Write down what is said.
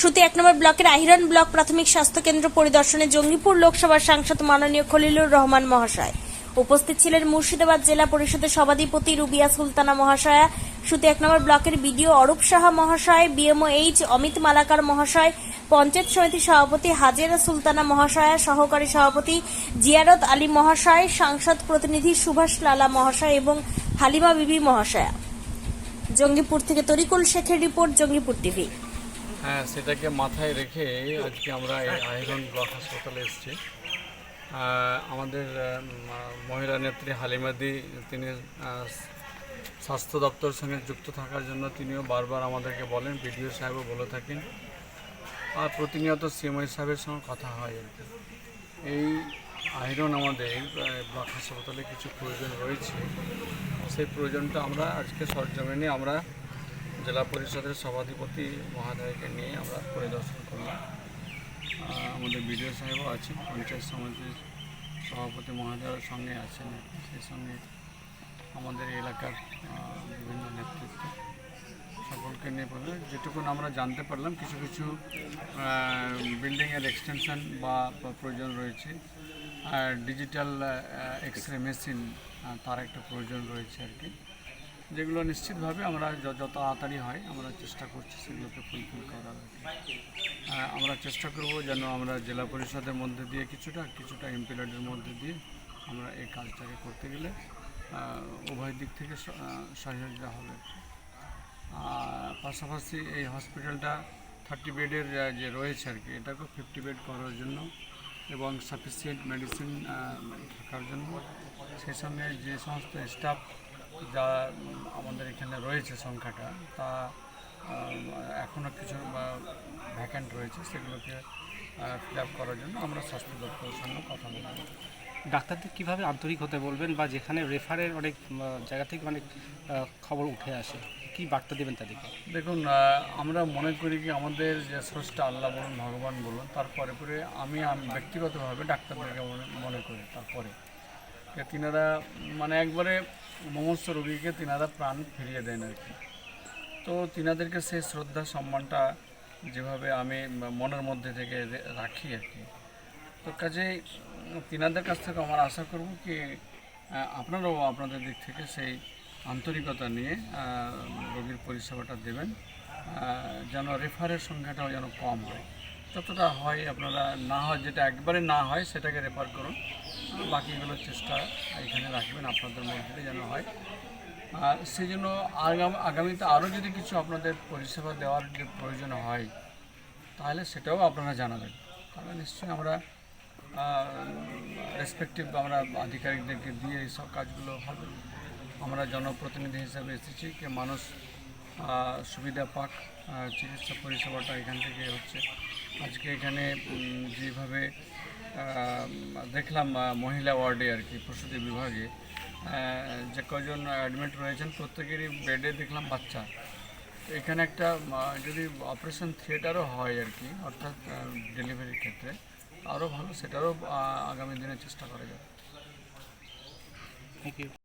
সুতি এক নম্বর ব্লকের আহিরন ব্লক প্রাথমিক স্বাস্থ্য কেন্দ্র পরিদর্শনে জঙ্গিপুর লোকসভার সাংসদ মাননীয় খলিলুর রহমান মহাশয়। উপস্থিত ছিলেন মুর্শিদাবাদ জেলা পরিষদের সভাধিপতি রুবিয়া সুলতানা মহাশয়া সুতি এক নম্বর ব্লকের বিডিও অরূপ সাহা মহাশয় বিএমও এইচ অমিত মালাকার মহাশয়, পঞ্চায়েত সমিতির সভাপতি হাজেরা সুলতানা মহাশয়া, সহকারী সভাপতি জিয়ারত আলী মহাশয়, সাংসদ প্রতিনিধি সুভাষ লালা মহাশয় এবং হালিমা বিবি মহাশয়া। জঙ্গিপুর থেকে তরিকুল শেখের রিপোর্ট, জঙ্গিপুর টিভি। হ্যাঁ সেটাকে মাথায় রেখে আজকে আমরা এই আইরন ব্লক হাসপাতালে এসেছি। আমাদের মহিলা নেত্রী হালিমাদি তিনি স্বাস্থ্য দপ্তরের সঙ্গে যুক্ত থাকার জন্য তিনিও বারবার আমাদেরকে বলেন, বিডিও সাহেবও বলে থাকেন। আর প্রতিনিয়ত সিএমআই সাহেবের সঙ্গে কথা হয় এই আয়রন আমাদের ব্লক হাসপাতালে কিছু প্রয়োজন রয়েছে। সেই প্রয়োজনটা আমরা আজকে সরজমিনে আমরা জেলা পরিষদের সভাধিপতি মহাদয়কে নিয়ে আমরা পরিদর্শন করলাম। আমাদের বিডিও সাহেবও আছেন, পঞ্চায়েত সমিতির সভাপতি মহাদয়ের সঙ্গে আছেন। সেই সঙ্গে আমাদের এলাকার বিভিন্ন নেতৃত্ব সকলকে নিয়ে বলে যেটুকুন আমরা জানতে পারলাম, কিছু কিছু বিল্ডিংয়ের এক্সটেনশন বা প্রয়োজন রয়েছে। আর ডিজিটাল এক্স রে মেশিন তার একটা প্রয়োজন রয়েছে আর কি। যেগুলো নিশ্চিতভাবে আমরা যত তাড়াতাড়ি হয়, আমরা চেষ্টা করছি সেগুলোকে ফুলফিল করার। আমরা চেষ্টা করব যেন আমরা জেলা পরিষদের মধ্যে দিয়ে কিছুটা কিছুটা এমপিলাডের মধ্যে দিয়ে আমরা এই কাজটাকে করতে গেলে উভয় দিক থেকে সহযোগিতা হবে। পাশাপাশি এই হসপিটালটা থার্টি বেডের যে রয়েছে আর কি, এটাকেও ফিফটি বেড করার জন্য এবং সাফিসিয়েন্ট মেডিসিন থাকার জন্য। সেই সঙ্গে যে সমস্ত স্টাফ যা আমাদের এখানে রয়েছে সংখ্যাটা তা এখনও কিছু ভ্যাকেন্ট রয়েছে সেগুলোকে ফিল আপ করার জন্য আমরা স্বাস্থ্য দপ্তরের সঙ্গে কথা বলব। ডাক্তারদের কীভাবে আন্তরিক হতে বলবেন বা যেখানে রেফারের অনেক জায়গা থেকে অনেক খবর উঠে আসে কি বার্তা দেবেন তাদেরকে? দেখুন আমরা মনে করি কি আমাদের যে স্রষ্টা আল্লাহ বলুন ভগবান বলুন তারপরে পরে আমি ব্যক্তিগতভাবে ডাক্তারদেরকে মনে- করি তারপরে। তিনারা মানে একবারে মমস্ত রোগীকে তিনারা প্রাণ ফিরিয়ে দেন আর কি। তো তিনাদেরকে সেই শ্রদ্ধা, সম্মানটা যেভাবে আমি মনের মধ্যে থেকে রাখি আর কি। তো কাজেই তিনাদের কাছ থেকে আমার আশা করব কি আপনারাও আপনাদের দিক থেকে সেই আন্তরিকতা নিয়ে রোগীর পরিষেবাটা দেবেন যেন রেফারের সংখ্যাটাও যেন কম হয়। যতটা হয় আপনারা না হয়, যেটা একবারে না হয় সেটাকে রেফার করুন। আর বাকিগুলোর চেষ্টা এখানে রাখবেন, আপনাদের মধ্যে যেন হয়। আর সেই জন্য আগাম আগামীতে আরও যদি কিছু আপনাদের পরিষেবা দেওয়ার যে প্রয়োজন হয়, তাহলে সেটাও আপনারা জানাবেন। তাহলে নিশ্চয়ই আমরা রেসপেক্টিভ আমরা আধিকারিকদেরকে দিয়ে এইসব কাজগুলো হবে। আমরা জনপ্রতিনিধি হিসাবে এসেছি যে মানুষ সুবিধা পাক চিকিৎসা পরিষেবাটা এখান থেকে হচ্ছে। আজকে এখানে যেভাবে দেখলাম মহিলা ওয়ার্ডে আর কি, প্রসূতি বিভাগে যে কজন অ্যাডমিট রয়েছেন, প্রত্যেকেরই বেডে দেখলাম বাচ্চা। এখানে একটা যদি অপারেশন থিয়েটারও হয় আর কি, অর্থাৎ ডেলিভারির ক্ষেত্রে, আরও ভালো, সেটারও আগামী দিনে চেষ্টা করা যাবে। Thank you